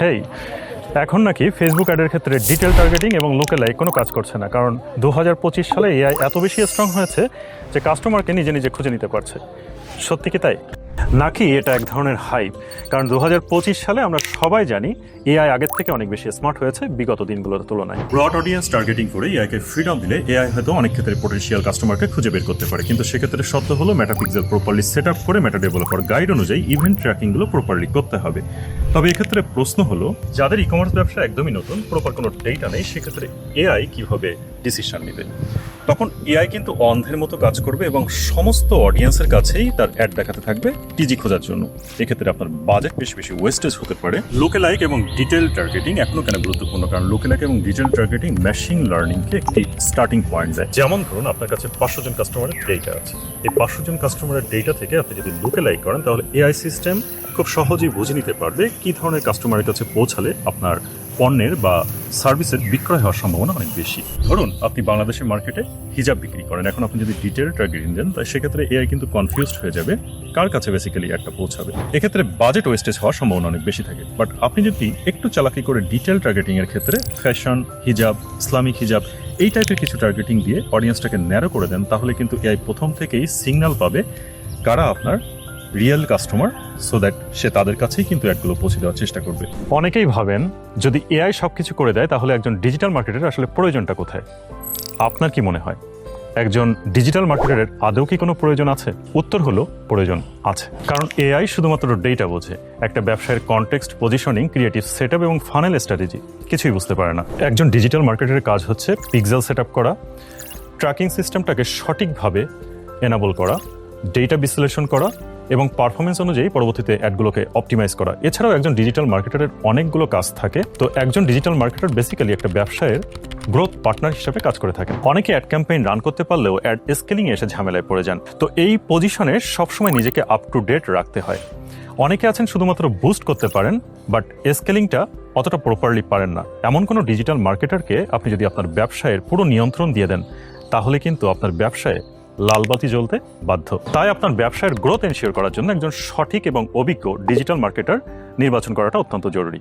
হেই, এখন নাকি ফেসবুক অ্যাডের ক্ষেত্রে ডিটেল টার্গেটিং এবং লোকেলাই কোনো কাজ করছে না। কারণ দু হাজার পঁচিশ সালে এআই এত বেশি স্ট্রং হয়েছে যে কাস্টমারকে নিজে নিজে খুঁজে নিতে পারছে। সত্যি কি তাই? নাকি এটা এক ধরনের হাইপ? কারণ দু হাজার পঁচিশ সালে আমরা সবাই জানি এআই আগের থেকে অনেক বেশি স্মার্ট হয়েছে বিগত দিনগুলোর তুলনায়। ব্রড অডিয়েন্স টার্গেটিং করে এআইকে ফ্রিডম দিলে এআই হয়তো অনেক ক্ষেত্রে পোটেন্সিয়াল কাস্টমারকে খুঁজে বের করতে পারে। কিন্তু সেক্ষেত্রে শর্ত হলো Meta pixel properly set up করে মেটা ডেভেলপার গাইড অনুযায়ী ইভেন্ট ট্র্যাকিংগুলো প্রপারলি করতে হবে। তবে এক্ষেত্রে প্রশ্ন হলো, যাদের ই কমার্স ব্যবসা একদমই নতুন প্রপার কোনো ডেটা নেই, সেক্ষেত্রে এআই কীভাবে ডিসিশন নেবে? তখন এআই কিন্তু অন্ধের মতো কাজ করবে এবং সমস্ত অডিয়েন্সের কাছেই তার অ্যাড দেখাতে থাকবে। টিজি খোঁজার জন্য। এক্ষেত্রে আপনার বাজেট বেশি বেশি ওয়েস্টেজ হতে পারে। লোকে লাইক এবং ডিটেল টার্গেটিং এখনও কেন গুরুত্বপূর্ণ? কারণ লোকে লাইক এবং ডিটেল টার্গেটিং মেশিন লার্নিংকে একটি স্টার্টিং পয়েন্ট দেয়। যেমন ধরুন, আপনার কাছে পাঁচশো জন কাস্টমারের ডেটা আছে। এই পাঁচশো জন কাস্টমারের ডেটা থেকে আপনি যদি লোকে লাইক করেন, তাহলে এআই সিস্টেম খুব সহজেই বুঝে নিতে পারবে কি ধরনের কাস্টমারের কাছে পৌঁছালে আপনার পণ্যের বা সার্ভিসের বিক্রয় হওয়ার সম্ভাবনা অনেক বেশি। ধরুন, আপনি বাংলাদেশের মার্কেটে হিজাব বিক্রি করেন। এখন আপনি যদি ডিটেল টার্গেটিং দেন, তাই সেক্ষেত্রে এআই কিন্তু কনফিউজড হয়ে যাবে, কার কাছে বেসিক্যালি একটা পৌঁছাবে। এক্ষেত্রে বাজেট ওয়েস্টেজ হওয়ার সম্ভাবনা অনেক বেশি থাকে। বাট আপনি যদি একটু চালাকি করে ডিটেল টার্গেটিং এর ক্ষেত্রে ফ্যাশন হিজাব ইসলামিক হিজাব এই টাইপের কিছু টার্গেটিং দিয়ে অডিয়েন্সটাকে ন্যারো করে দেন, তাহলে কিন্তু এআই প্রথম থেকেই সিগন্যাল পাবে কারা আপনার রিয়েল কাস্টমার সো দ্যাট সে তাদের কাছেই কিন্তু অ্যাডগুলো পৌঁছে দেওয়ার চেষ্টা করবে। অনেকেই ভাবেন, যদি এআই সব কিছু করে দেয়, তাহলে একজন ডিজিটাল মার্কেটের আসলে প্রয়োজনটা কোথায়? আপনার কি মনে হয়? একজন ডিজিটাল মার্কেটারের আদৌ কি কোনো প্রয়োজন আছে? উত্তর হলো, প্রয়োজন আছে। কারণ এআই শুধুমাত্র ডেটা বোঝে, একটা ব্যবসায়ের কনটেক্সট পজিশনিং ক্রিয়েটিভ সেট এবং ফানেল স্ট্র্যাটেজি কিছুই বুঝতে পারে না। একজন ডিজিটাল মার্কেটারের কাজ হচ্ছে পিক্সেল সেট করা ট্র্যাকিং সিস্টেমটাকে সঠিকভাবে এনাবল করা ডেটা বিশ্লেষণ করা এবং পারফরমেন্স অনুযায়ী পরবর্তীতে অ্যাডগুলোকে অপটিমাইজ করা। এছাড়াও একজন ডিজিটাল মার্কেটারের অনেকগুলো কাজ থাকে। তো একজন ডিজিটাল মার্কেটার বেসিক্যালি একটা ব্যবসায়ের গ্রোথ পার্টনার হিসেবে কাজ করে থাকেন। অনেকে অ্যাড ক্যাম্পেইন রান করতে পারলেও অ্যাড স্কেলিং এসে ঝামেলায় পড়ে যান। তো এই পজিশনে সবসময় নিজেকে আপ টু ডেট রাখতে হয়। অনেকে আছেন শুধুমাত্র বুস্ট করতে পারেন বাট স্কেলিংটা অতটা প্রপারলি পারেন না। এমন কোনো ডিজিটাল মার্কেটারকে আপনি যদি আপনার ব্যবসায়ের পুরো নিয়ন্ত্রণ দিয়ে দেন, তাহলে কিন্তু আপনার ব্যবসায় লালবাতি জ্বলতে বাধ্য। তাই আপনার ব্যবসায়ের গ্রোথ এনশিওর করার জন্য একজন সঠিক এবং অভিজ্ঞ ডিজিটাল মার্কেটার নির্বাচন করাটা অত্যন্ত জরুরি।